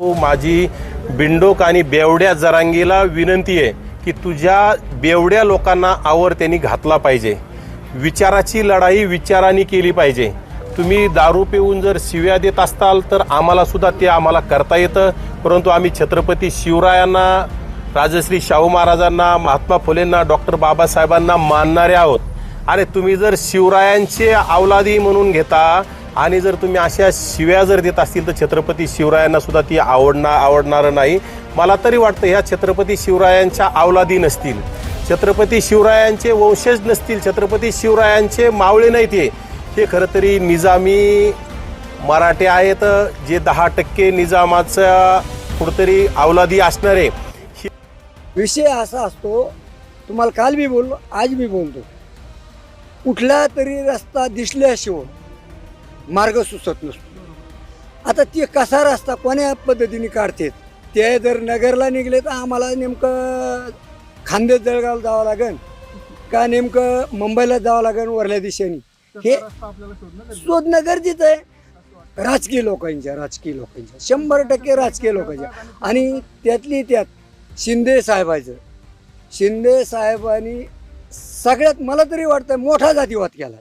हो, माझी बिंडोक आणि बेवड्या जरांगीला विनंती आहे की तुझ्या बेवड्या लोकांना आवर त्यांनी घातला पाहिजे. विचाराची लढाई विचाराने केली पाहिजे. तुम्ही दारू पिऊन जर शिव्या देत असताल तर आम्हाला सुद्धा ते आम्हाला करता येतं. परंतु आम्ही छत्रपती शिवरायांना राजश्री शाहू महाराजांना महात्मा फुलेंना डॉक्टर बाबासाहेबांना मानणारे आहोत. अरे तुम्ही जर शिवरायांचे अवलादी म्हणून घेता आणि जर तुम्ही अशा शिव्या जर देत असतील तर छत्रपती शिवरायांना सुद्धा ती आवडणार आवडणारं नाही. मला तरी वाटतं ह्या छत्रपती शिवरायांच्या अवलादी नसतील. छत्रपती शिवरायांचे वंशज नसतील छत्रपती शिवरायांचे मावळे नाहीत हे. हे खरं तरी निजामी मराठे आहेत जे दहा टक्के निजामाचा कुठंतरी अवलादी असणारे. विषय असा असतो तुम्हाला काल बी बोललो आज बी बोलतो. कुठला तरी रस्ता दिसल्याशिवाय मार्ग सुचत नसतो. आता ते कसा रस्ता कोण्या पद्धतीने काढतात ते जर नगरला निघले तर आम्हाला नेमकं खांदेत जळगावला जावं लागेल का नेमकं मुंबईला जावं लागेल वरल्या दिशेने? हे शोधणं गरजेचं आहे. राजकीय लोकांच्या राजकीय लोकांच्या. शंभर टक्के राजकीय लोकांच्या. आणि त्यातली त्यात शिंदे साहेबाचं. शिंदे साहेबांनी सगळ्यात मला तरी वाटतं मोठा जातीवाद केला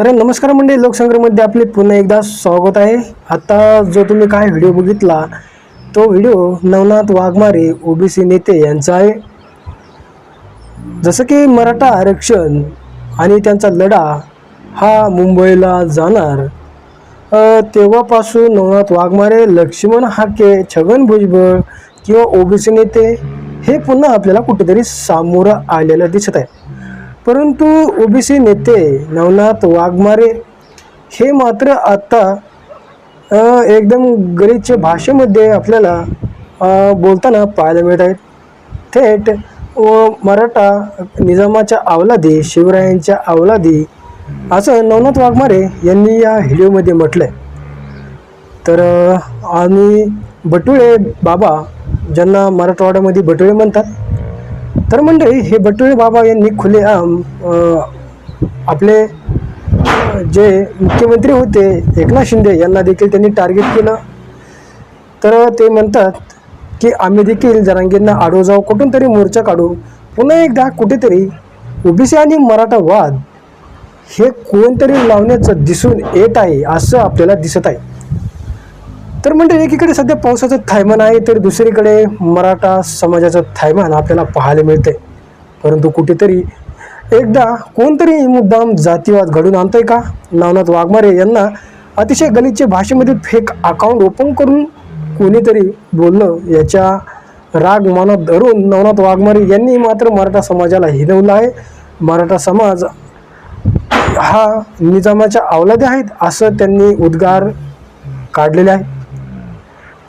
तर नमस्कार मंडळी लोकसंग्रहमध्ये आपले पुन्हा एकदा स्वागत आहे. आता जो तुम्ही काय व्हिडिओ बघितला तो व्हिडिओ नवनाथ वाघमारे ओबीसी नेते यांचा आहे. जसं की मराठा आरक्षण आणि त्यांचा लढा हा मुंबईला जाणार. तेव्हापासून नवनाथ वाघमारे लक्ष्मण हाके छगन भुजबळ किंवा ओबीसी नेते हे पुन्हा आपल्याला कुठेतरी सामोरं आलेलं दिसत आहे. परंतु ओबीसी नेते नवनाथ वाघमारे हे मात्र आत्ता एकदम गरीबच्या भाषेमध्ये आपल्याला बोलताना पाहायला मिळत आहेत. थेट व मराठा निजामाच्या अवलादी शिवरायांच्या अवलादी असं नवनाथ वाघमारे यांनी या व्हिडिओमध्ये म्हटलं आहे तर आणि बटुळे बाबा ज्यांना मराठवाड्यामध्ये बटुळे म्हणतात तर मंडळी हे बटुळे बाबा यांनी खुलेआम आपले जे मुख्यमंत्री होते एकनाथ शिंदे यांना देखील त्यांनी टार्गेट केलं. तर ते म्हणतात की आम्ही देखील जरांगींना आडो जाऊ कुठून तरी मोर्चा काढू. पुन्हा एकदा कुठेतरी ओबीसी आणि मराठा वाद हे कोणतरी लावण्याचं दिसून येत आहे असं आपल्याला दिसत आहे. तर म्हणजे एकीकडे सध्या पावसाचं थायमान आहे तर दुसरीकडे मराठा समाजाचं थायमान आपल्याला पाहायला मिळते परंतु कुठेतरी एकदा कोणतरी मुद्दाम जातीवाद घडून आणतंय का? नवनाथ वाघमारे यांना अतिशय गलिच्छ भाषेमध्ये फेक अकाउंट ओपन करून कोणीतरी बोलणं याच्या राग मनात धरून नवनाथ वाघमारे यांनी मात्र मराठा समाजाला हिनवलं आहे. मराठा समाज हा निजामाच्या अवलादे आहेत असं त्यांनी उद्गार काढलेले आहेत.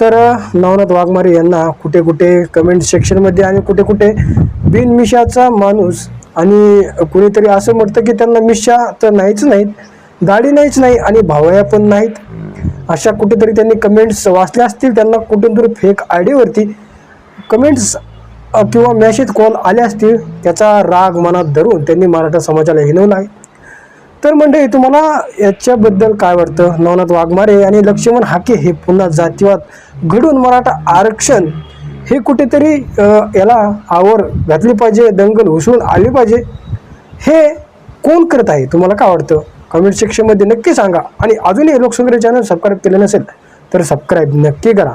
तर नवनाथ वाघमारे यांना कुठे कुठे कमेंट सेक्शनमध्ये आणि कुठे कुठे बिनमिशाचा माणूस आणि कुणीतरी असं म्हणतं की त्यांना मिशा तर नाहीच नाहीत दाढी नाहीच नाही आणि भावया पण नाहीत. अशा कुठेतरी त्यांनी कमेंट्स वाचल्या असतील त्यांना कुठून तरी फेक आयडीवरती कमेंट्स किंवा मॅसेज कॉल आले असतील त्याचा राग मनात धरून त्यांनी मराठा समाजाला हिनवला आहे. तर म्हणजे तुम्हाला याच्याबद्दल काय वाटतं? नवनाथ वाघमारे आणि लक्ष्मण हाके हे पुन्हा जातीवाद घडून मराठा आरक्षण हे कुठेतरी याला आवर घातली पाहिजे दंगल उसळून आली पाहिजे हे कोण करत आहे? तुम्हाला काय वाटतं? कमेंट सेक्शनमध्ये नक्की सांगा. आणि अजूनही लोकसंग्रह चॅनल सबस्क्राईब केलं नसेल तर सबस्क्राईब नक्की करा.